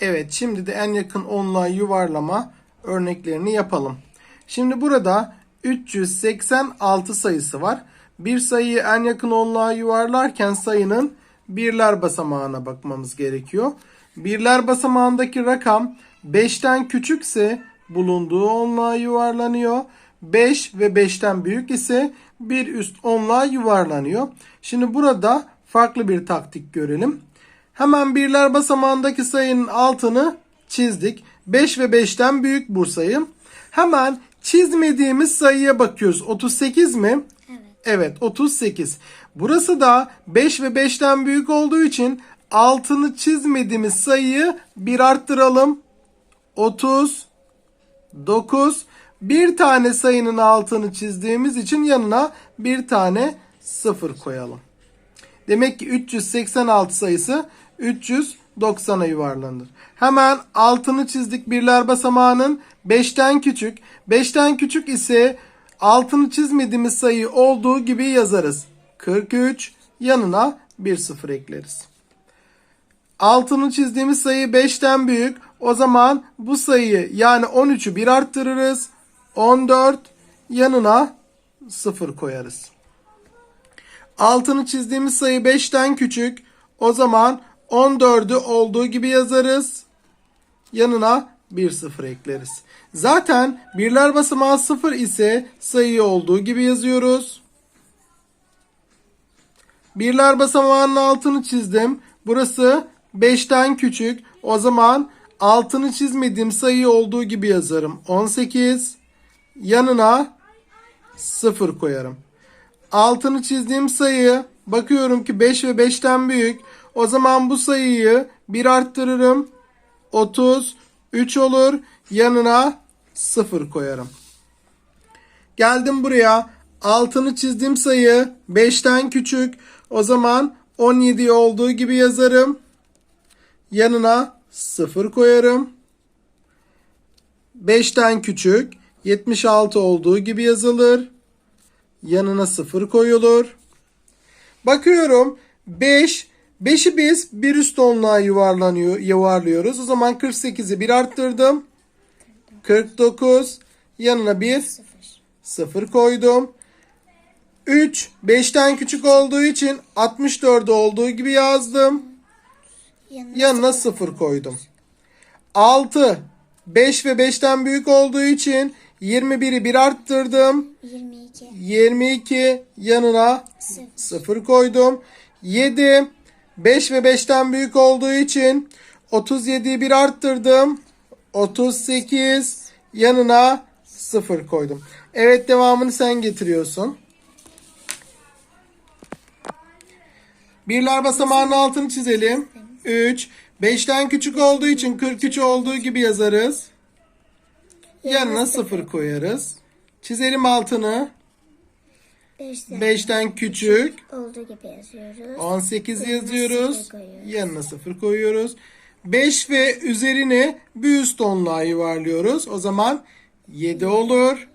Evet şimdi de en yakın onluğa yuvarlama örneklerini yapalım. Şimdi burada 386 sayısı var. Bir sayıyı en yakın onluğa yuvarlarken sayının birler basamağına bakmamız gerekiyor. Birler basamağındaki rakam 5'ten küçükse bulunduğu onluğa yuvarlanıyor. 5 ve 5'ten büyük ise bir üst onluğa yuvarlanıyor. Şimdi burada farklı bir taktik görelim. Hemen birler basamağındaki sayının altını çizdik. 5 ve 5'ten büyük bu sayı. Hemen çizmediğimiz sayıya bakıyoruz. 38 mi? Evet. Evet 38. Burası da 5 ve 5'ten büyük olduğu için altını çizmediğimiz sayıyı bir arttıralım. 30 9 bir tane sayının altını çizdiğimiz için yanına bir tane sıfır koyalım. Demek ki 386 sayısı 390'a yuvarlanır. Hemen altını çizdik birler basamağının 5'ten küçük. 5'ten küçük ise altını çizmediğimiz sayı olduğu gibi yazarız. 43 yanına bir sıfır ekleriz. Altını çizdiğimiz sayı 5'ten büyük. O zaman bu sayıyı yani 13'ü bir arttırırız. 14 yanına 0 koyarız. Altını çizdiğimiz sayı 5'ten küçük. O zaman 14'ü olduğu gibi yazarız. Yanına 1 sıfır ekleriz. Zaten birler basamağı 0 ise sayıyı olduğu gibi yazıyoruz. Birler basamağının altını çizdim. Burası 5'ten küçük. O zaman altını çizmediğim sayı olduğu gibi yazarım. 18 yanına 0 koyarım. Altını çizdiğim sayı bakıyorum ki 5 ve 5'ten büyük. O zaman bu sayıyı bir arttırırım. 30 3 olur. Yanına 0 koyarım. Geldim buraya. Altını çizdiğim sayı 5'ten küçük. O zaman 17 olduğu gibi yazarım. Yanına 0 koyarım. 5'ten küçük 76 olduğu gibi yazılır. Yanına 0 koyulur. Bakıyorum 5 5'i biz bir üst onluğa yuvarlanıyor, yuvarlıyoruz. O zaman 48'i bir arttırdım. 49 yanına bir Sıfır. 0 koydum. 3 5'ten küçük olduğu için 64 olduğu gibi yazdım. Yanına 0 koydum. 6 5 ve 5'ten büyük olduğu için 21'i bir arttırdım. 22. 22 yanına Sıfır. 0 koydum. 7 5 ve 5'ten büyük olduğu için 37'yi bir arttırdım. 38 yanına 0 koydum. Evet devamını sen getiriyorsun. Birler basamağının altını çizelim. 3 5'ten küçük olduğu için 43 olduğu gibi yazarız. Yanına 0 koyarız. Çizelim altını. 5'ten 5'ten küçük. olduğu gibi yazıyoruz. 18 Yanına yazıyoruz. sıfır. Yanına 0 koyuyoruz. 5 ve üzerine bir üst onluğa yuvarlıyoruz. O zaman 7 olur.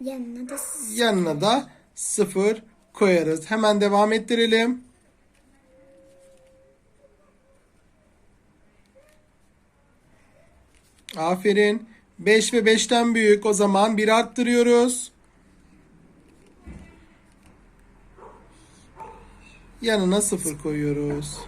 Yanına da sıfır. Yanına da 0 koyarız. Hemen devam ettirelim. Aferin. 5 ve 5'ten büyük. O zaman 1 arttırıyoruz. Yanına 0 koyuyoruz.